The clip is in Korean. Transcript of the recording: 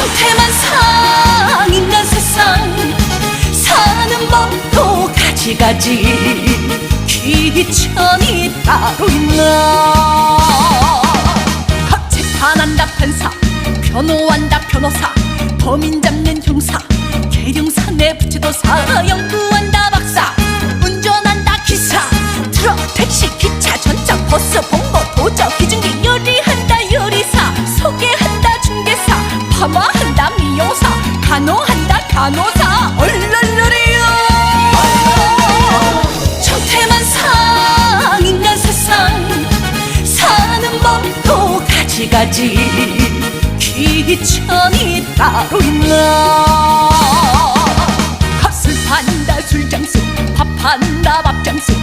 형태만 상 인간 세상. 사는 법도 가지가지. 귀천이 따로 있나? 재판한다 판사 변호한다 변호사 범인 잡는 형사 계룡사 내부치도사 연구한다 박사. 운전한다 기사 트럭 택시 기차 전차 버스 봉고 사 파마한다 미용사 간호한다 간호사. 얼얼얼이요. 천태만 상 인간 세상 사는 법도 가지가지. 귀천이 따로 있나? 값을 판다 술장수 밥 판다 밥장수